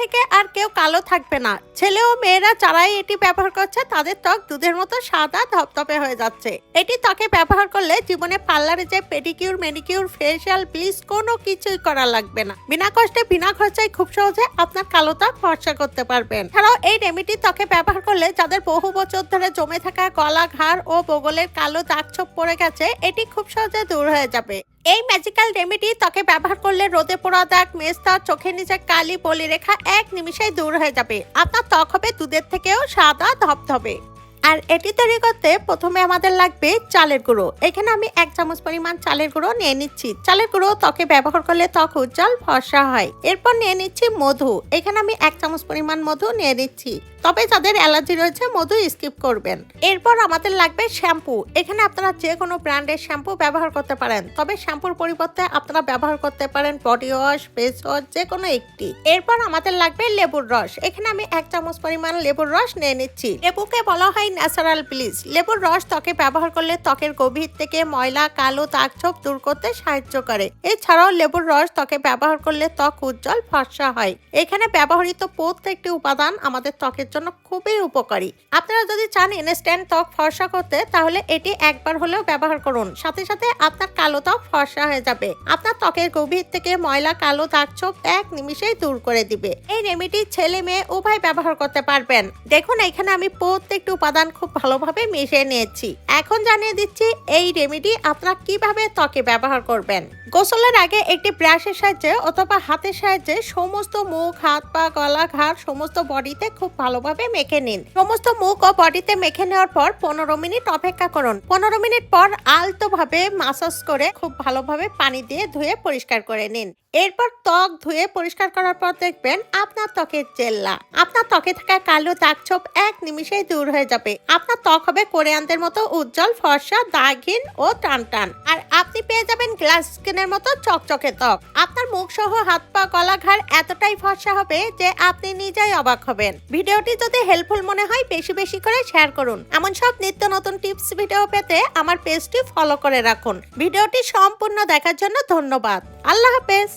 থেকে আর কেউ কালো থাকবে না। ছেলে ও মেয়েরা যারাই এটি ব্যবহার করছে, তাদের ত্বক দুধের মতো সাদা ধপধপে হয়ে যাচ্ছে। এটি ত্বকে ব্যবহার করলে জীবনে পার্লারে যে পেডিকিউর মেডিকিউর ফেসিয়াল, ব্লিচ কোনো কিছুই করা লাগবে না। বিনা কষ্টে, বিনা খরচায় খুব সহজে আপনার কালো ত্বক ফর্সা করতে পারবেন। এছাড়াও এই রেমেডি ত্বকে ব্যবহার করলে যাদের বহু বছর ধরে জমে থাকা গলা, ঘাড় ও বগলের কালো দাগ ছোপ পড়ে গেছে, এটি খুব সহজে দূর হয়ে যাবে। এই ম্যাজিক্যাল রেমেডি ত্বকে ব্যবহার করলে রোদে পোড়া দাগ মেস্তা চোখের নিচে কালি বলি রেখা এক নিমিষেই দূর হয়ে যাবে। আপনার ত্বক হবে দুধের থেকেও সাদা ধপধপে আর এটি তৈরি করতে প্রথমে আমাদের লাগবে চালের গুঁড়ো। এখানে আমি এক চামচ পরিমাণ চালের গুঁড়ো নিয়ে নিচ্ছি। চালের গুঁড়ো ত্বকে ব্যবহার করলে ত্বক উজ্জ্বল, ফর্সা হয়। এরপর নিয়ে নিচ্ছি মধু। এখানে আমি এক চামচ পরিমাণ মধু নিয়ে নিচ্ছি। তবে যাদের অ্যালার্জি রয়েছে, মধু স্কিপ করবেন। এরপর আমাদের লাগবে শ্যাম্পু। এখানে আপনারা যে কোনো ব্র্যান্ডের শ্যাম্পু ব্যবহার করতে পারেন। তবে শ্যাম্পুর পরিবর্তে আপনারা ব্যবহার করতে পারেন বডি ওয়াশ, ফেস ওয়াশ, যে কোনো একটি। এরপর আমাদের লাগবে লেবুর রস। এখানে আমি এক চামচ পরিমাণ লেবুর রস নিয়ে নিচ্ছি। লেবুকে বলা হয় ন্যাচারাল ব্লিচ লেবুর রস ত্বকে ব্যবহার করলে ত্বকের গভীর থেকে ময়লা, কালো দাগ ছোপ দূর করতে সাহায্য করে। এছাড়াও লেবুর রস ত্বকে ব্যবহার করলে ত্বক উজ্জ্বল, ফর্সা হয়। এখানে ব্যবহৃত প্রত্যেকটি উপাদান আমাদের ত্বকের জন্য খুবই উপকারী। আপনারা যদি চান ইনস্ট্যান্ট ত্বক ফর্সা করতে, তাহলে এটি একবার হলেও ব্যবহার করুন। সাথে সাথে আপনার কালো ত্বক ফর্সা হয়ে যাবে। আপনার ত্বকের গভীর থেকে ময়লা, কালো দাগ ছোপ এক নিমিষেই দূর করে দিবে। এই রেমেডি ছেলে মেয়ে উভয় ব্যবহার করতে পারবেন। দেখুন, এখানে আমি প্রত্যেকটি উপাদান খুব ভালোভাবে মিশিয়ে নিয়েছি। এখন জানিয়ে দিচ্ছি এই রেমেডি আপনারা কীভাবে ত্বকে ব্যবহার করবেন? গোসলের আগে একটি ব্রাশের সাহায্যে অথবা হাতের সাহায্যে সমস্ত মুখ, হাত পা, গলা, ঘাড় সমস্ত বডিতে খুব ভালোভাবে মেখে নিন। সমস্ত মুখ ও বডিতে মেখে নেওয়ার পর পনেরো মিনিট অপেক্ষা করুন। পনেরো মিনিট পর আলতো ভাবে মাসাজ করে খুব ভালোভাবে পানি দিয়ে ধুয়ে পরিষ্কার করে নিন। এরপর ত্বক ধুয়ে পরিষ্কার করার পর দেখবেন আপনার ত্বকের জেল্লা। আপনার ত্বকে থাকা কালো দাগ ছোপ এক নিমিষেই দূর হয়ে যাবে। আপনার ত্বক হবে কোরিয়ানদের মতো উজ্জ্বল, ফর্সা, দাগহীন ও টান টান আর আপনি পেয়ে যাবেন গ্লাস স্কিনের মতো চকচকে ত্বক। আপনার মুখ সহ হাত পা গলা ঘাড় এতটাই ফর্সা হবে যে আপনি নিজেই অবাক হবেন। ভিডিওটি যদি হেল্পফুল মনে হয়, বেশি বেশি করে শেয়ার করুন। এমন সব নিত্য নতুন টিপস ভিডিও পেতে আমার পেজটি ফলো করে রাখুন। ভিডিওটি সম্পূর্ণ দেখার জন্য ধন্যবাদ। আল্লাহ হাফেজ!